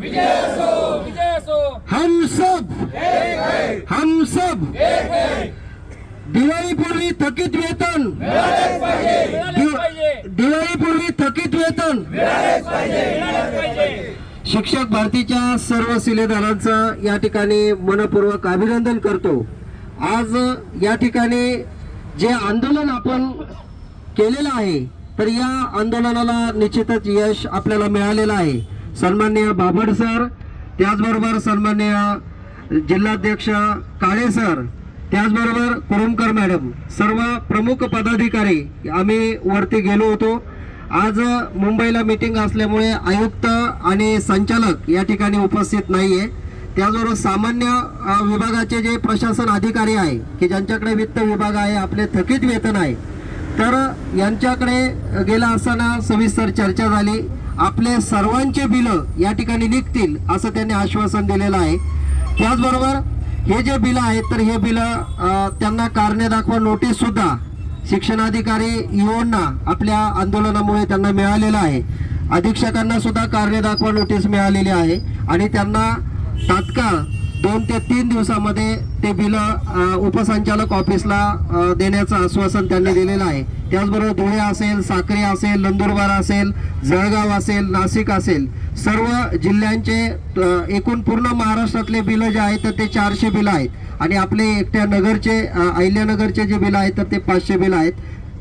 विजय असो हम सब हम सब दिवाळीपूर्वी थकीत वेतन मिळालेच पाहिजे दिवाळीपूर्वी थकीत वेतन. मिळालेच पाहिजे शिक्षक भारतीच्या सर्व सिलेदारांचं या ठिकाणी मनपूर्वक अभिनंदन करतो. आज या ठिकाणी जे आंदोलन आपण केलेलं आहे तर या आंदोलनाला निश्चितच यश आपल्याला मिळालेलं आहे. सन्मान्य बाबड सर त्याचबरोबर सन्मान्य जिल्हाध्यक्ष काळे सर त्याचबरोबर कुरुमकर मॅडम. सर्व प्रमुख पदाधिकारी आम्ही वरती गेलो होतो. आज मुंबईला मीटिंग असल्यामुळे आयुक्त आणि संचालक या ठिकाणी उपस्थित नाहीये. त्याचबरोबर सामान्य विभागाचे जे प्रशासन अधिकारी आहे की ज्यांच्याकडे वित्त विभाग आहे आपले थकीत वेतन आहे तर यांच्याकडे गेला असताना सविस्तर चर्चा झाली. आपले सर्वांचे बिलं या ठिकाणी निघतील असं त्यांनी आश्वासन दिलेलं आहे. त्याचबरोबर हे जे बिलं आहेत तर हे बिलं त्यांना कारणे दाखवा नोटीससुद्धा शिक्षणाधिकारी युवांना आपल्या आंदोलनामुळे त्यांना मिळालेलं आहे. अधीक्षकांना सुद्धा कारणे दाखवा नोटीस मिळालेली आहे. आणि त्यांना तात्काळ दोन ते तीन दिवसामध्ये ते बिलं उपसंचालक ऑफिसला देण्याचं आश्वासन त्यांनी दिलेलं आहे. त्याचबरोबर धुळे असेल साक्री असेल नंदुरबार असेल जळगाव असेल नाशिक असेल सर्व जिल्ह्यांचे एकूण पूर्ण महाराष्ट्रातले बिलं जे आहेत तर ते चारशे बिलं आहेत. आणि आपले एकट्या नगरचे अहिल्यानगरचे जे बिलं आहेत तर ते पाचशे बिलं आहेत.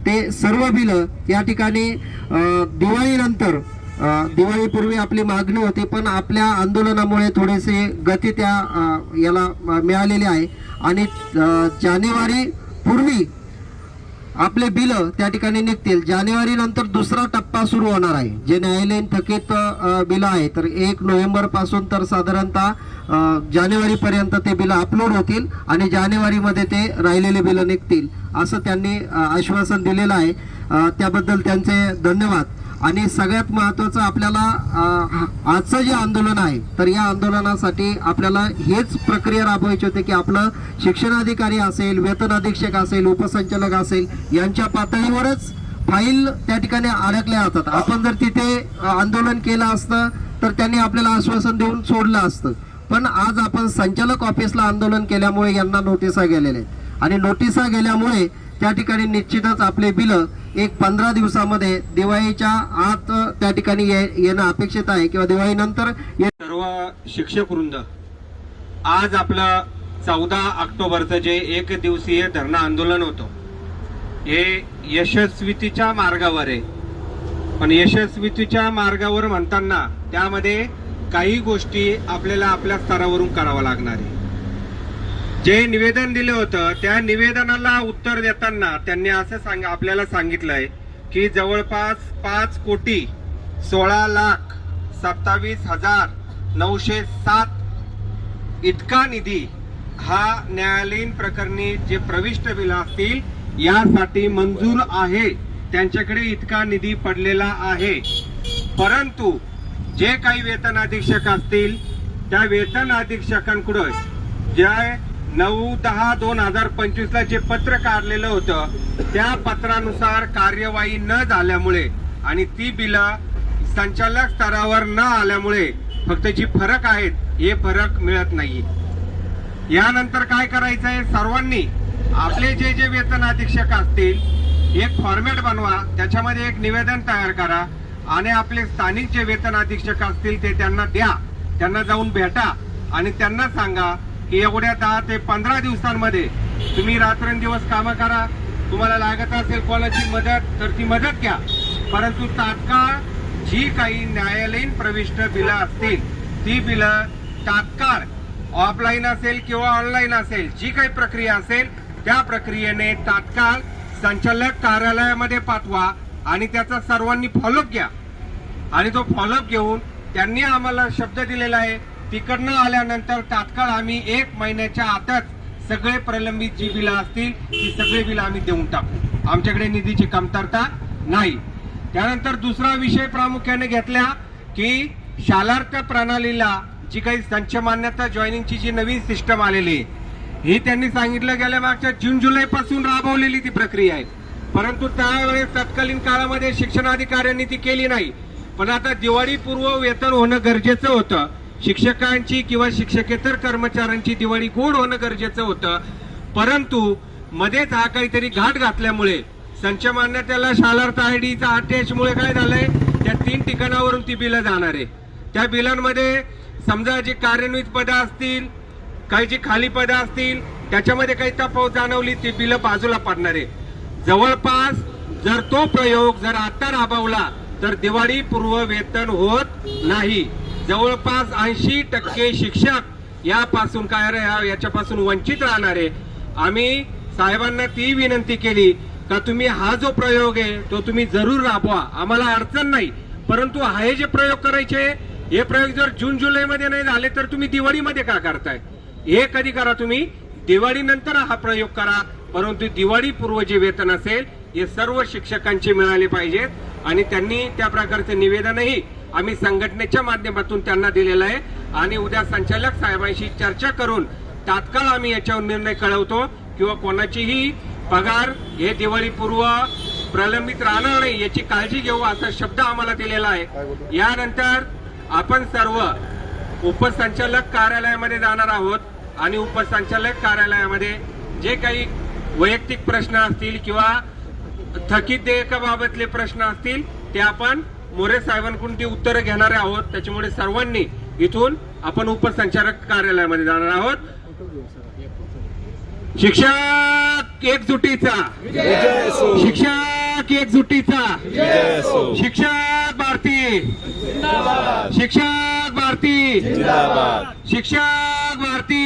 ते सर्व बिलं या ठिकाणी दिवाळीनंतर दिवाळीपूर्वी आपली मागणी होती पण आपल्या आंदोलनामुळे थोडेसे गती त्या याला मिळालेली आहे. आणि जानेवारी पूर्वी आपले बिलं त्या ठिकाणी निघतील. जानेवारी नंतर दुसरा टप्पा सुरू होणार आहे. जे न्यायालयीन थकीत बिलं आहे तर एक नोव्हेंबरपासून तर साधारणतः जानेवारीपर्यंत ते बिलं अपलोड होतील आणि जानेवारीमध्ये ते राहिलेले बिलं निघतील असं त्यांनी आश्वासन दिलेलं आहे. त्याबद्दल त्यांचे धन्यवाद. आणि सगळ्यात महत्त्वाचं आपल्याला आजचं जे आंदोलन आहे तर या आंदोलनासाठी आपल्याला हेच प्रक्रिया राबवायची होती की आपलं शिक्षणाधिकारी असेल वेतन अधीक्षक असेल उपसंचालक असेल यांच्या पातळीवरच फाईल त्या ठिकाणी अडकल्या जातात. आपण जर तिथे आंदोलन केलं असतं तर त्यांनी आपल्याला आश्वासन देऊन सोडलं असतं. पण आज आपण संचालक ऑफिसला आंदोलन केल्यामुळे यांना नोटिसा गेलेल्या आहेत. आणि नोटिसा गेल्यामुळे त्या ठिकाणी निश्चितच आपले बिलं एक पंधरा दिवसामध्ये दिवाळीच्या आत त्या ठिकाणी ये- येणं अपेक्षित आहे किंवा दिवाळीनंतर सर्व शिक्षक वृंद आज आपलं चौदा ऑक्टोबरचं जे एक दिवसीय धरणं आंदोलन होतं हे यशस्वीतीच्या मार्गावर आहे. पण यशस्वीतीच्या मार्गावर म्हणताना त्यामध्ये काही गोष्टी आपल्याला आपल्या स्तरावरून करावं लागणार आहे. जे निवेदन दिलं होतं त्या निवेदनाला उत्तर देताना त्यांनी असं सांग आपल्याला सांगितलंय की जवळपास पाच कोटी सोळा लाख सत्तावीस हजार नऊशे सात इतका निधी हा न्यायालयीन प्रकरणी जे प्रविष्ट बिल असतील यासाठी मंजूर आहे. त्यांच्याकडे इतका निधी पडलेला आहे. परंतु जे काही वेतन अधीक्षक असतील त्या वेतन अधीक्षकांकडून ज्या नऊ दहा दोन हजार पंचवीस ला जे पत्र काढलेलं होतं त्या पत्रानुसार कार्यवाही न झाल्यामुळे आणि ती बिलं संचालक स्तरावर न आल्यामुळे फक्त जी फरक आहेत हे फरक मिळत नाही यानंतर काय करायचं आहे सर्वांनी आपले जे जे वेतन अधीक्षक असतील एक फॉर्मॅट बनवा. त्याच्यामध्ये एक निवेदन तयार करा आणि आपले स्थानिक जे वेतन अधीक्षक असतील ते त्यांना द्या. त्यांना जाऊन भेटा आणि त्यांना सांगा की एवढ्या दहा ते पंधरा दिवसांमध्ये तुम्ही रात्रंदिवस कामं करा. तुम्हाला लागत असेल कोणाची मदत तर ती मदत घ्या. परंतु तात्काळ जी काही न्यायालयीन प्रविष्ट बिलं असतील ती बिलं तात्काळ ऑफलाईन असेल किंवा ऑनलाईन असेल जी काही प्रक्रिया असेल त्या प्रक्रियेने तात्काळ संचालक कार्यालयामध्ये पाठवा आणि त्याचा सर्वांनी फॉलोअप घ्या. आणि तो फॉलोअप घेऊन त्यांनी आम्हाला शब्द दिलेला आहे तिकडनं आल्यानंतर तात्काळ आम्ही एक महिन्याच्या आतच सगळे प्रलंबित जी बिलं असतील ती सगळे बिलं आम्ही देऊन टाकू. आमच्याकडे निधीची कमतरता नाही. त्यानंतर दुसरा विषय प्रामुख्याने घेतला की शालार्थ प्रणालीला जी काही संच मान्यता जॉईनिंगची जी नवीन सिस्टम आलेली आहे ही त्यांनी सांगितलं गेल्या मागच्या जून जुलै पासून राबवलेली ती प्रक्रिया आहे. परंतु त्यावेळेस तत्कालीन काळामध्ये शिक्षणाधिकाऱ्यांनी ती केली नाही. पण आता दिवाळीपूर्व वेतन होणं गरजेचं होतं. शिक्षकांची किंवा शिक्षकेतर कर्मचाऱ्यांची दिवाळी गोड होणं गरजेचं होतं. परंतु मध्येच हा काहीतरी घाट घातल्यामुळे संचमान्य त्याला शालार्थ आय डीचा अटॅचमुळे काय झालंय? त्या तीन ठिकाणावरून ती बिलं जाणार आहे. त्या बिलांमध्ये समजा जी कार्यान्वित पदं असतील काही जी खाली पदं असतील त्याच्यामध्ये काही तफावत जाणवली ती बिलं बाजूला पडणार आहे. जवळपास जर तो प्रयोग जर आता राबवला तर दिवाळी पूर्व वेतन होत नाही. जवळपास ऐंशी टक्के शिक्षक यापासून काय रे ह्या- याच्यापासून वंचित राहणार. आहे आम्ही साहेबांना ती विनंती केली का तुम्ही हा जो प्रयोग आहे तो तुम्ही जरूर राबवा. आम्हाला अडचण नाही. परंतु हे जे प्रयोग करायचे हे प्रयोग जर जून जुलै मध्ये नाही झाले तर तुम्ही दिवाळीमध्ये का करताय? हे कधी करा तुम्ही? दिवाळीनंतर हा प्रयोग करा. परंतु दिवाळी पूर्व जे वेतन असेल हे सर्व शिक्षकांचे मिळाले पाहिजेत आणि त्यांनी त्या प्रकारचे निवेदनही आम्ही संघटनेच्या माध्यमातून त्यांना दिलेलं आहे. आणि उद्या संचालक साहेबांशी चर्चा करून तात्काळ आम्ही याच्यावर निर्णय कळवतो किंवा कोणाचीही पगार हे दिवाळीपूर्व प्रलंबित राहणार नाही याची काळजी घेऊ असा शब्द आम्हाला दिलेला आहे. यानंतर आपण सर्व उपसंचालक कार्यालयामध्ये जाणार आहोत आणि उपसंचालक कार्यालयामध्ये जे काही वैयक्तिक प्रश्न असतील किंवा थकीत देयकाबाबतले प्रश्न असतील ते आपण मोरे साहेबांकडून ती उत्तरं घेणारे आहोत. त्याच्यामुळे सर्वांनी इथून आपण उपसंचालक कार्यालयामध्ये जाणार आहोत. शिक्षक एकजुटीचा. शिक्षक एकजुटीचा. शिक्षक भारती. शिक्षक भारती. शिक्षक भारती.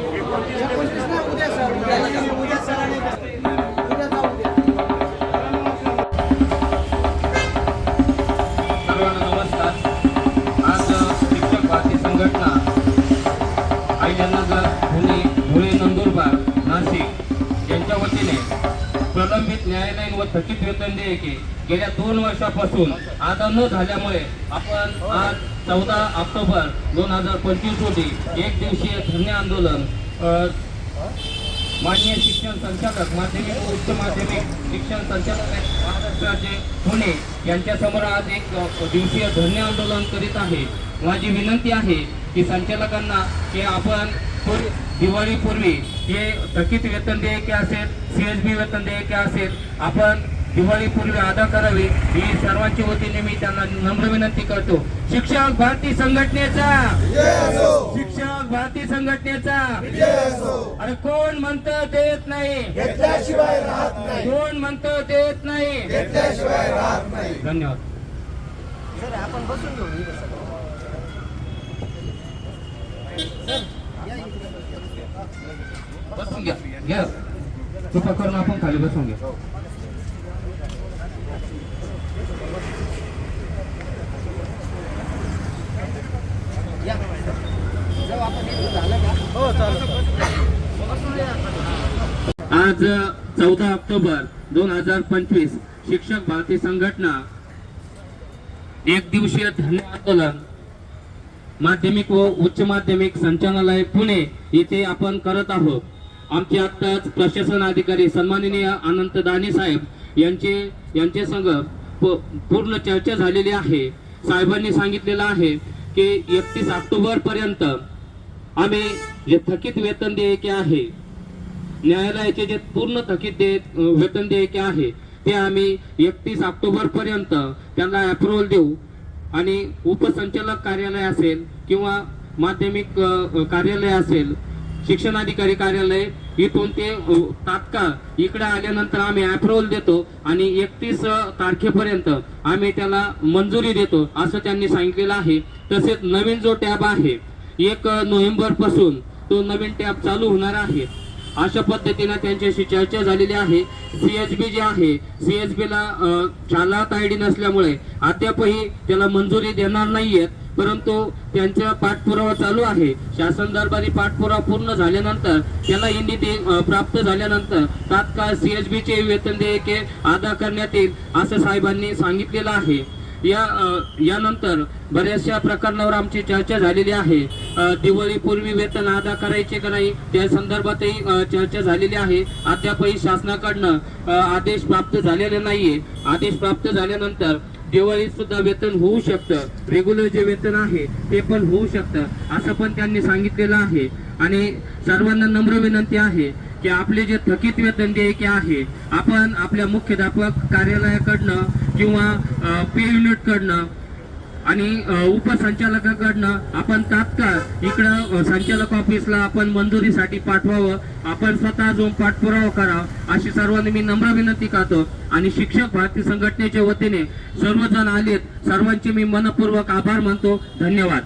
प्रलंबित व थकीत वेतन देयके गेल्या दोन वर्षापासून आता न झाल्यामुळे आपण आज चौदा ऑक्टोबर दोन हजार पंचवीस रोजी एक दिवसीय धरणे आंदोलन माननीय शिक्षण संचालक माध्यमिक व उच्च माध्यमिक शिक्षण संचालक महाराष्ट्राचे पुणे यांच्यासमोर आज एक दिवसीय धरणे आंदोलन करीत आहे. माझी विनंती आहे की संचालकांना की आपण पूर्वी दिवाळीपूर्वी हे थकीत वेतन देयके असेल सीएसबी वेतन देयके असेल आपण दिवाळीपूर्वी अदा करावी ही सर्वांच्या वतीने मी त्यांना नम्र विनंती करतो. शिक्षक भारती संघटनेचा! शिक्षक भारती संघटनेचा! अरे कोण म्हणतं देत नाही? कोण म्हणतं देत नाही? धन्यवाद. बसून घ्या. घ्या. कृपा करून आपण खाली बसून घ्या. आज चौदा ऑक्टोबर दोन हजार पंचवीस शिक्षक भारती संघटना एक दिवसीय धन्य आंदोलन माध्यमिक व उच्च माध्यमिक संचालनालय पुणे येथे आपण करत आहोत. आमचे आत्ताच प्रशासन अधिकारी सन्माननीय अनंत दाने साहेब यांचे यांचे संघ प- पूर्ण चर्चा झालेली आहे. साहेबांनी सांगितलेलं आहे की एकतीस ऑक्टोबर पर्यंत आम्ही जे थकीत वेतन देयके आहे न्यायालयाचे जे पूर्ण थकीत दे वेतन देयके आहे ते आम्ही एकतीस ऑक्टोबर पर्यंत त्यांना अप्रुव्हल देऊ. आणि उपसंचालक कार्यालय असेल किंवा माध्यमिक कार्यालय असेल शिक्षणाधिकारी कार्यालय इथून ते तात्काळ इकडे आल्यानंतर आम्ही अप्रुव्हल देतो आणि एकतीस तारखेपर्यंत आम्ही त्याला मंजुरी देतो असं त्यांनी सांगितलेलं आहे. तसेच नवीन जो टॅब आहे एक नोव्हेंबरपासून तो नवीन टॅब चालू होणार आहे. अशा पद्धतीने त्यांच्याशी चर्चा झालेली आहे. सीएचबी जे आहे सी एच बीला चालक आय डी नसल्यामुळे अद्यापही त्याला मंजुरी देणार नाहीयेत. परंतु त्यांचा पाठपुरावा चालू आहे. शासन दरबारी पाठपुरावा पूर्ण झाल्यानंतर त्याला ही ते प्राप्त झाल्यानंतर तात्काळ सी एच बीचे वेतन देयके अदा करण्यात येईल असं साहेबांनी सांगितलेलं आहे. या यानंतर बऱ्याचशा प्रकरणावर आमची चर्चा झालेली आहे. दिवाळीपूर्वी वेतन अदा करायचे का नाही त्या संदर्भातही चर्चा झालेली आहे. अद्यापही शासनाकडनं आदेश प्राप्त झालेले नाहीये. आदेश प्राप्त झाल्यानंतर दिवाळीत सुद्धा वेतन होऊ शकतं. रेग्युलर जे वेतन आहे ते पण होऊ शकतं असं पण त्यांनी सांगितलेलं आहे. आणि सर्वांना नम्र विनंती आहे की आपले जे थकीत वेतन देयके आहे आपण आपल्या मुख्याध्यापक कार्यालयाकडनं किंवा पे युनिटकडनं आणि उपसंचालकाकडनं आपण तात्काळ इकडं संचालक ऑफिसला आपण मंजुरीसाठी पाठवावं आपण स्वतः जाऊन पाठपुरावा करावा अशी सर्वांनी मी नम्र विनंती करतो. आणि शिक्षक भारती संघटनेच्या वतीने सर्वजण आलेत. सर्वांचे मी मनपूर्वक आभार मानतो. धन्यवाद.